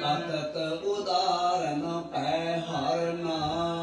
ਤਤਤ ਉਦਾਰਨ ਪੈ ਹਰ ਨਾਮ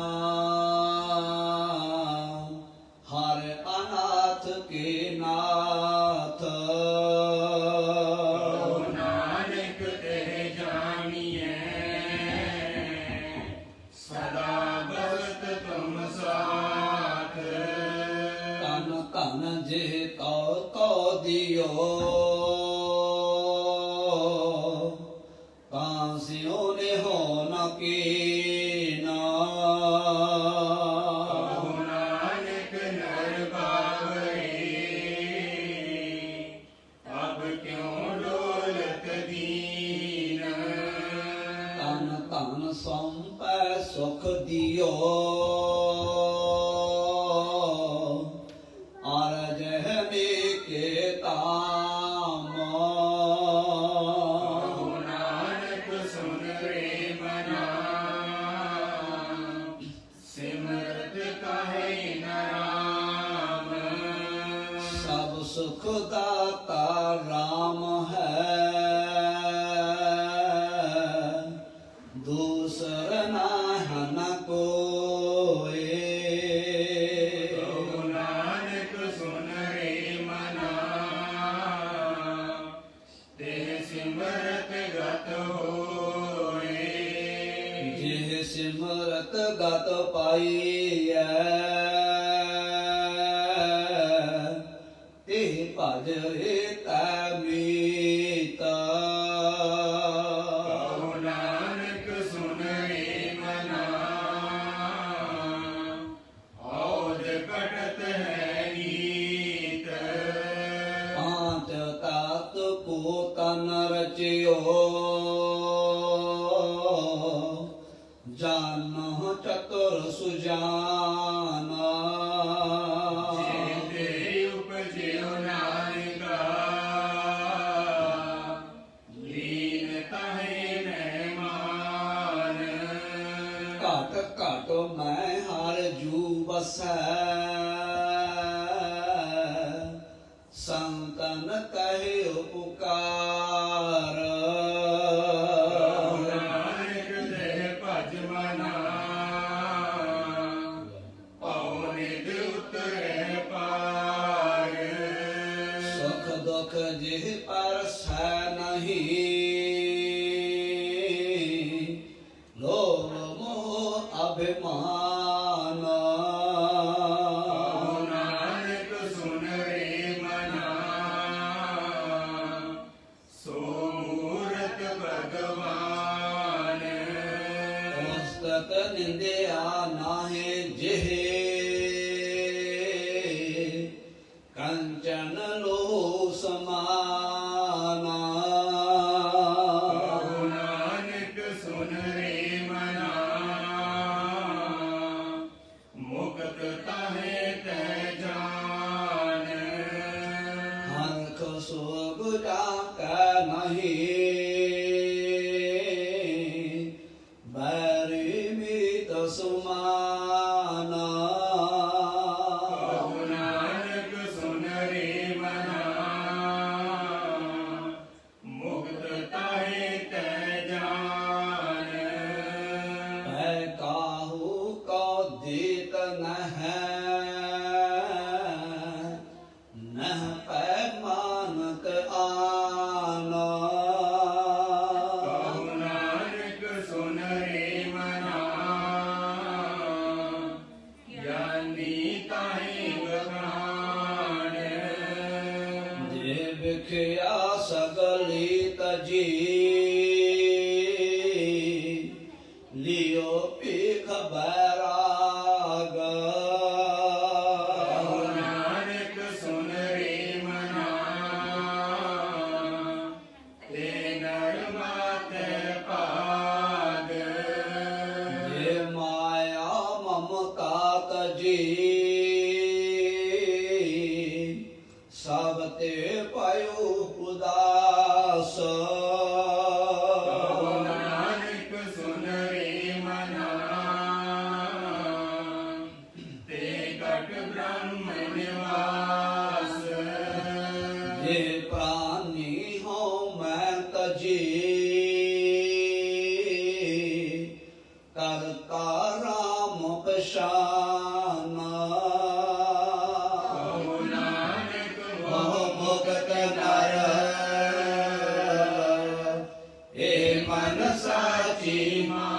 Shema.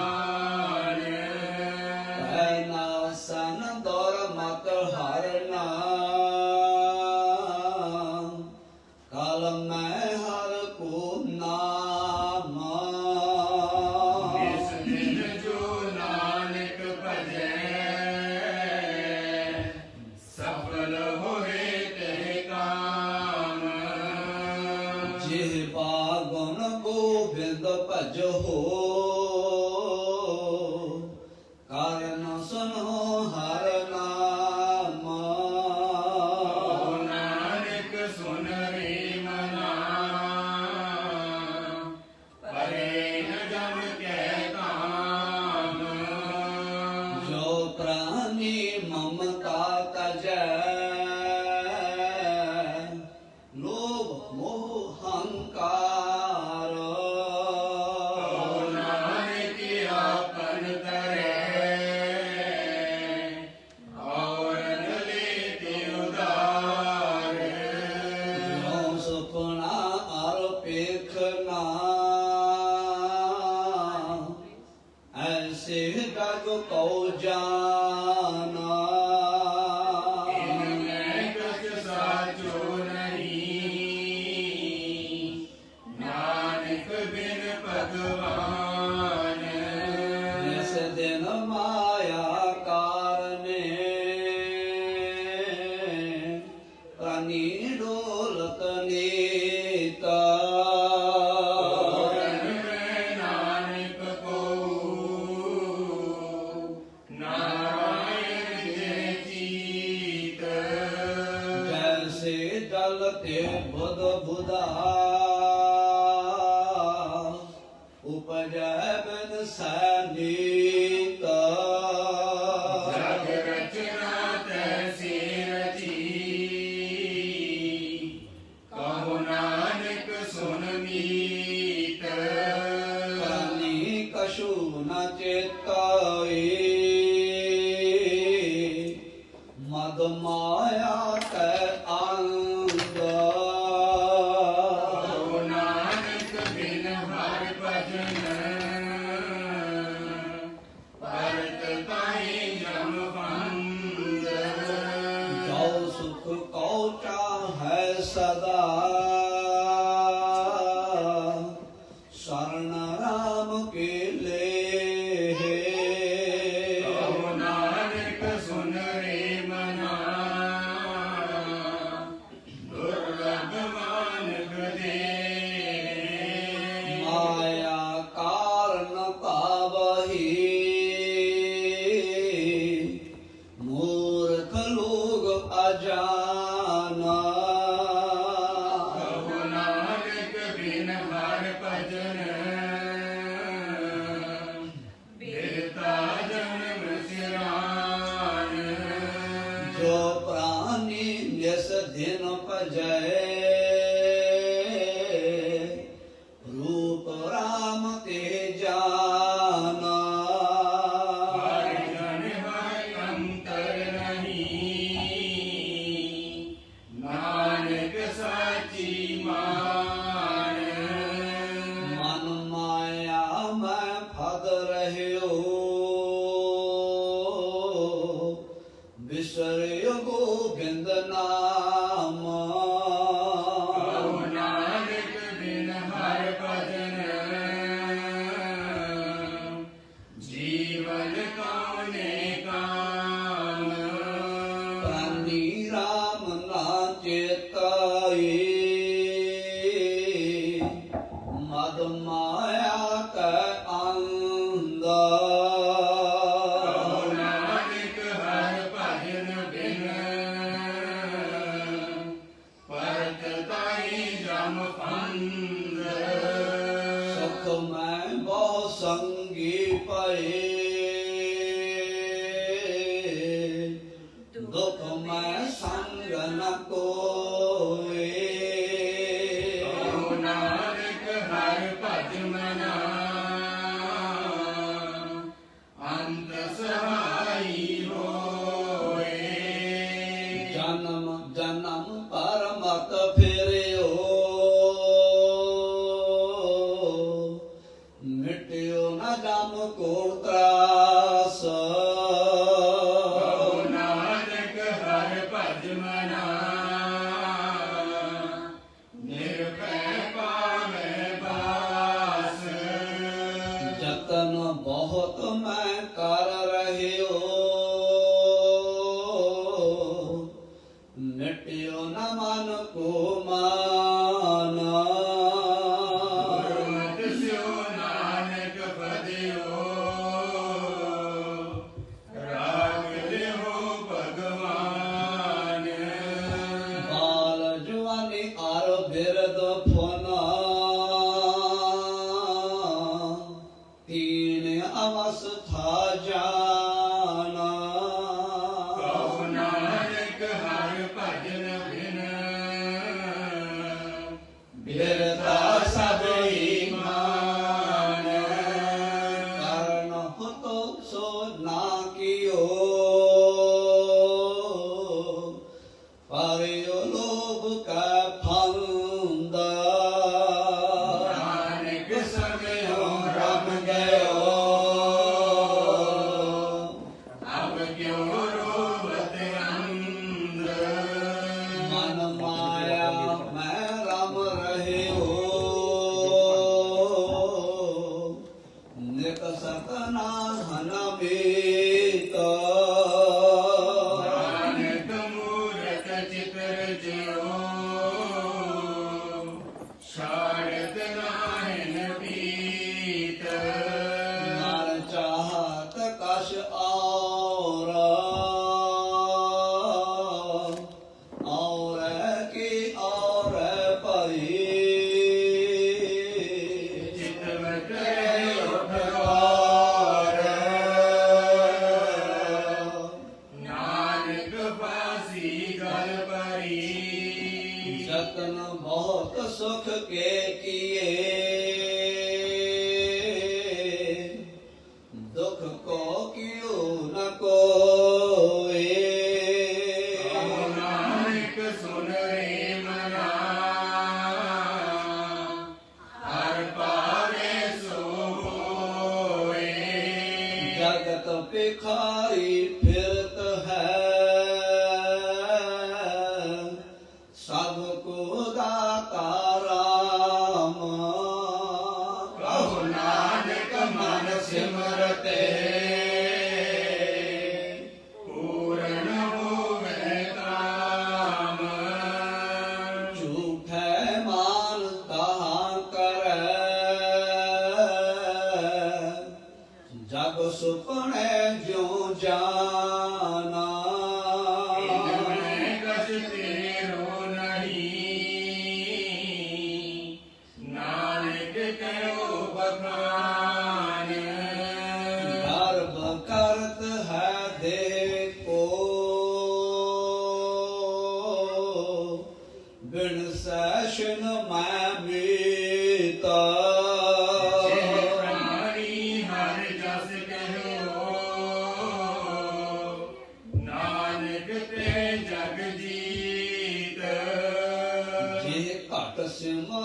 ಸದಾ Họ tự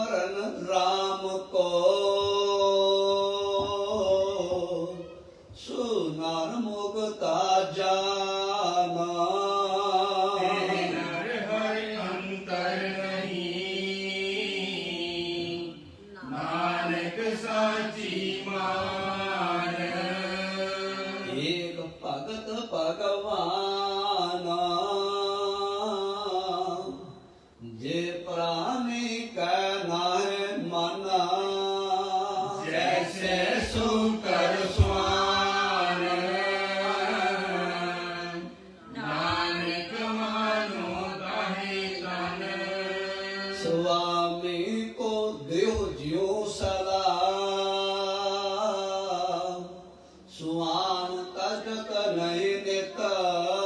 ਸਿਮਰਨ RAM ਕੋ ਤਜਤ ਨਹੀਂ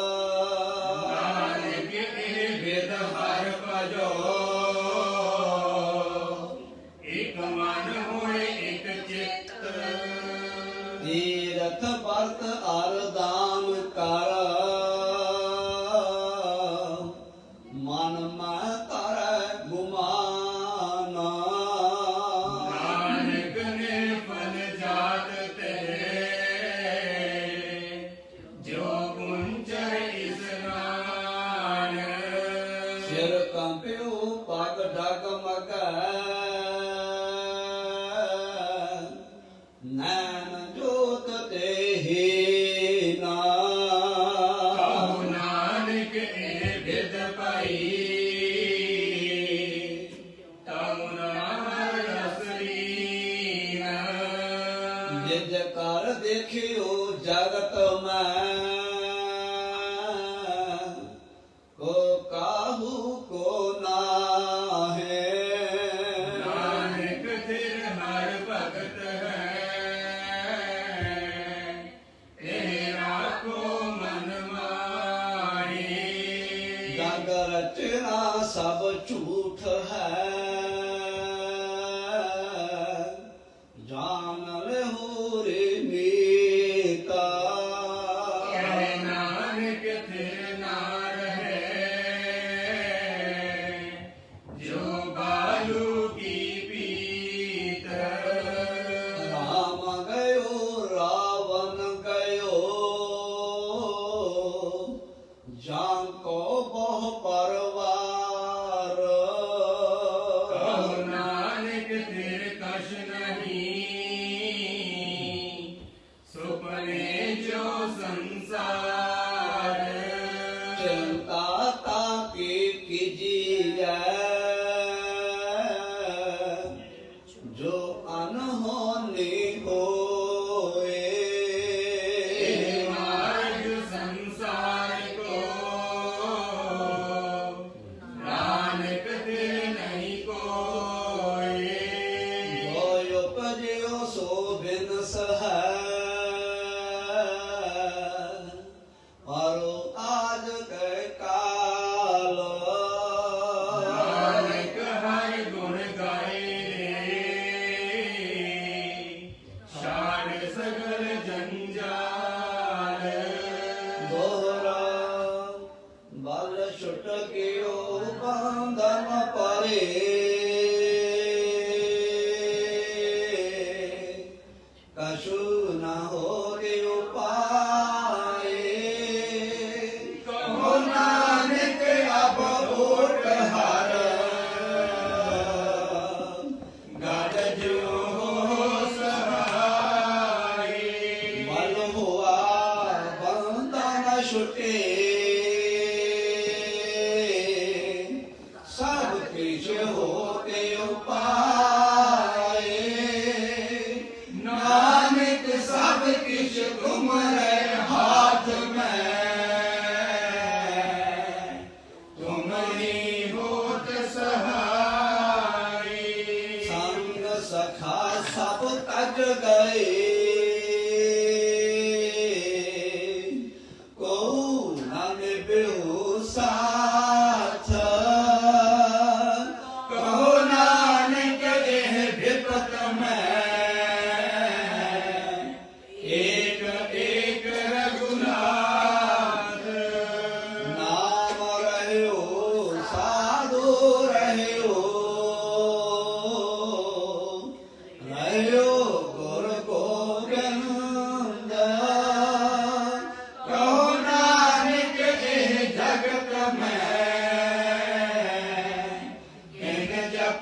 ਦੇਖਿਓ ਜਗਤ ਮੈਂ।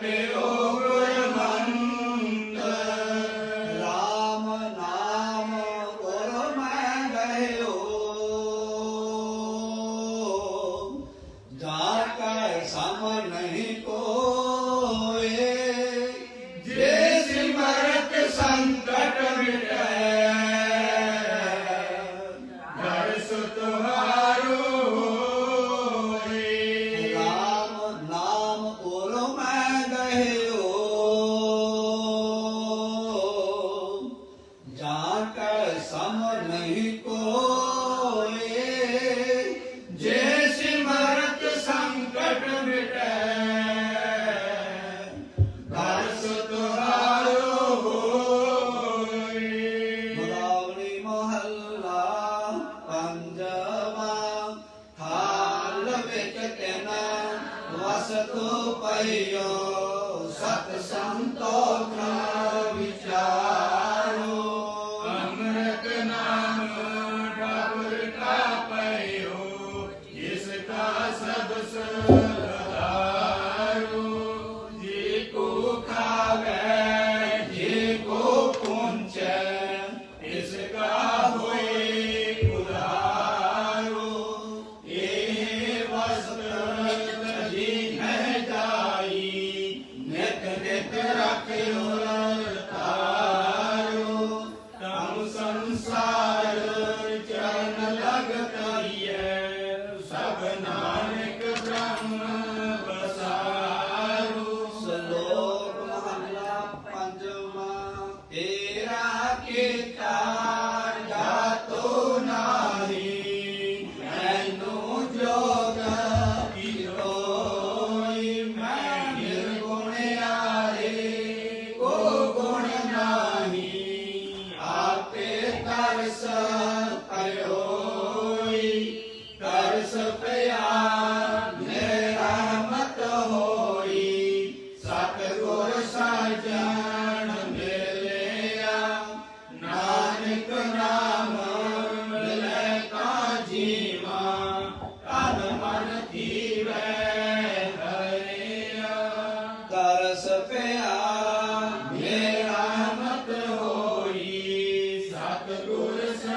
sea. ਪੰਜਵਾ ਥਾਲ ਵਿੱਚ ਕਹਿਣਾ ਵਸਤੂ ਪਈਓ ਸਤ ਸੰਤੋਖਾ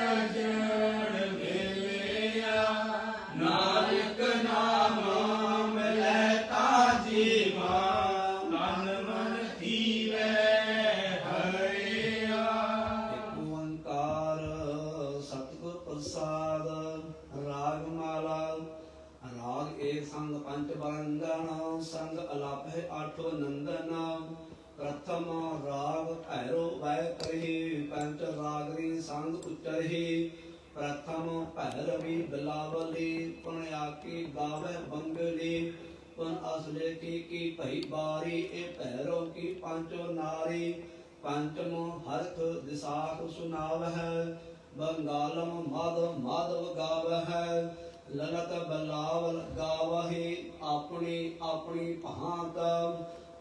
Yeah. ਕੀ ਬਾਰੀ ਇਹ ਭੈਰੋ ਕੀ ਪੰਚੋ ਨਾਰੀ ਪੰਚਮੋ ਹਰਖ ਦਿਸਾਖ ਸੁਨਾਵ ਬੰਗਾਲਮ ਮਾਧਵ ਮਾਧਵ ਗਾਵ ਲਲਤ ਬਲਾਵਲ ਗਾਵਹੀ, ਆਪਣੀ ਆਪਣੀ ਭਾਂਤ,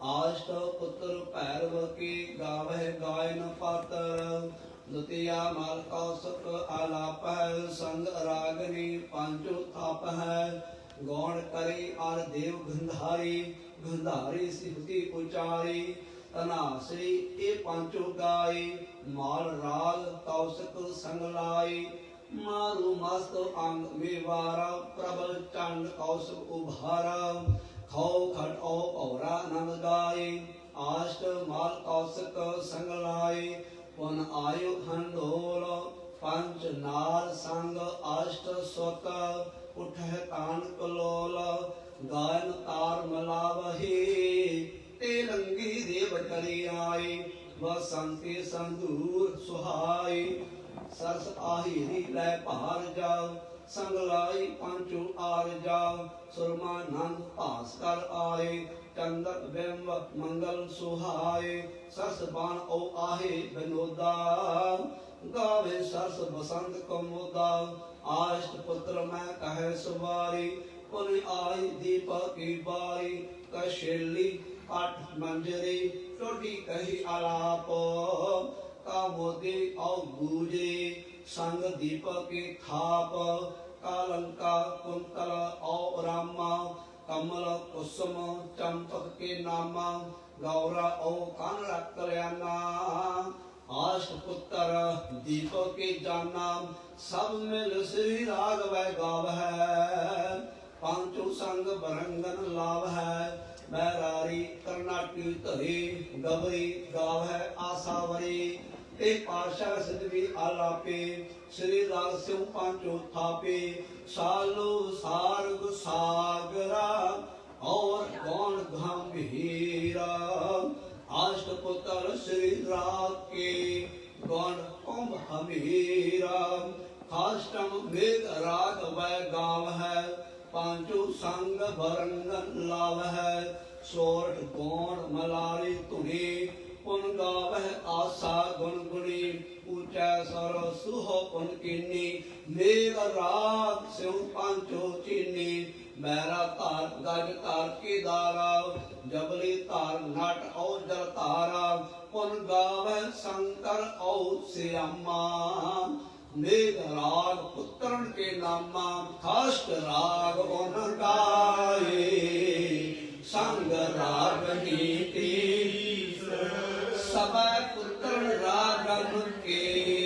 ਆਸ਼ਟ ਪੁੱਤਰ ਭੈਰਵ ਕੀ ਗਾਵਹਿ ਗਾਇਨ ਪਾਤਰ ਦੁਤੀਆ ਮਾਲ ਕੌਸਕ ਆਲਾਪ ਸੰਗ ਰਾਗਨੀ ਪੰਚੋ ਥਾਪ ਹੈ ਗੌਣ ਕਰੀ ਅਰ ਦੇਵ ਗੰਧਾਰੀ ਗੰਧਾਰੀ ਸਿਫਤੀ ਉਚਾਰੀ ਤਨਾਸਰੀ ਇਹ ਪੰਚੋ ਗਾਈ ਮਾਲ, ਰਾਗ ਕੌਸਕ ਸੰਗ ਲਾਈ ਮਾਰੂ, ਮਸਤ, ਅੰਗ, ਮੇਵਾਰਾ, ਪ੍ਰਬਲ, ਚੰਡ, ਕੌਸਕ, ਉਭਾਰਾ, ਖੋ ਖਟ ਓ ਔਰਾ ਨੰਦ ਗਾਈ ਆਸ਼ਟ, ਮਾਲ, ਕੌਸਕ ਸੰਗ ਲਾਈ ਪੁਨ ਆਯੁ ਹੰਡੋਲ ਪੰਚ ਨਾਲ ਸੰਗ, ਆਸ਼ਟ, ਸੁਤ, ਉਠਹਿ ਤਾਨ ਕਲੋਲ ਗਾਇਨ ਤਾਰ ਮਲਾਵਹੀ, ਤੇ ਲੰਗੀ ਦੇਵ ਚਲੀ ਆਈ ਵਸੰਤੀ ਸੰਦੂਰ ਸੁਹਾਈ ਸਰਸ ਆਹੀਰੀ ਲੈ ਭਾਰ ਜਾਉ ਸੰਗ ਲਾਈ ਪੰਚੂ ਆਰ ਜਾਉ ਸੁਰਮਾ ਨੰਦ ਭਾਸ ਕਰ ਆਏ ਚੰਦਰ ਬਿੰਬ ਮੰਗਲ ਸੁਹਾਏ। ਸਰਸ ਬਾਣ ਓ ਆਹੇ ਬਨੋਦਾ, ਗਾਵੇ ਸਰਸ ਬਸੰਤ ਕਮੋਦਾ। ਆਸ਼ਟ ਪੁੱਤਰ ਮੈਂ ਕਹੈ ਸੁਵਾਰੀ पुल आई दीपा की बाई कशेली आठ मंजरे टोटी कही आलाप कामोदे और गुजे संग दीपा के थाप कालंका कुंतला और रामा कमल कुसुम चंपक के नामा गौरा और कानरा कल्याणा अष्टपुत्र दीपक के जाना सब मिल श्री राघव गाव है ਪੰਚੋ ਸੰਗ ਬਰੰਗਨ ਲਾਭ ਹੈ ਬੈਰਾਰੀ ਕਰਨਾਟੀ ਧਰੀ ਗਬਰੀ ਗਾਵ ਹੈ ਆਸਾਵਰੀ ਤੇ ਪਾਸ਼ਾ ਸਿਧਵੀ ਆਲਾਪੇ ਸ੍ਰੀ ਰਾਗ ਸਿਉ ਪੰਚੋ ਥਾਪੇ ਸਾਲੋ ਸਾਰਗ ਸਾਗਰਾ ਔਰ ਗੌਣ ਗੰਭੀਰਾ ਆਸ਼ਟ ਪੁੱਤਰ ਸ੍ਰੀ ਰਾਗ ਕੇ ਗੌਣ ਕੁੰਭ ਹਮੀਰਾ ਖਾਸਟਮ ਮੇਘ ਰਾਗ ਵੈ ਗਾਵ ਹੈ पांचु संग भरंगन लाव है सोरठ गौण मलारी तुणी पुन गाव है आशा गुण गुणी ऊँचा सर सुह पुन किन्नी मेघ राग सिंह पांचो चीनी, मैरा तार गज तार की दारा, जबली तार नट औ जल तारा, पुन गाव है शंकर और श्यामा। ਸਿਆਮਾ ਮੇਘ ਰਾਗ ਪੁੱਤਰਨ ਕੇ ਨਾਮਾ, ਖਾਸਟ ਰਾਗ ਓਨ ਗਾਏ ਸੰਗ ਰਾਗ ਨੀਤੀ ਸਭੈ ਪੁੱਤਰ ਰਾਗਮ ਕੇ।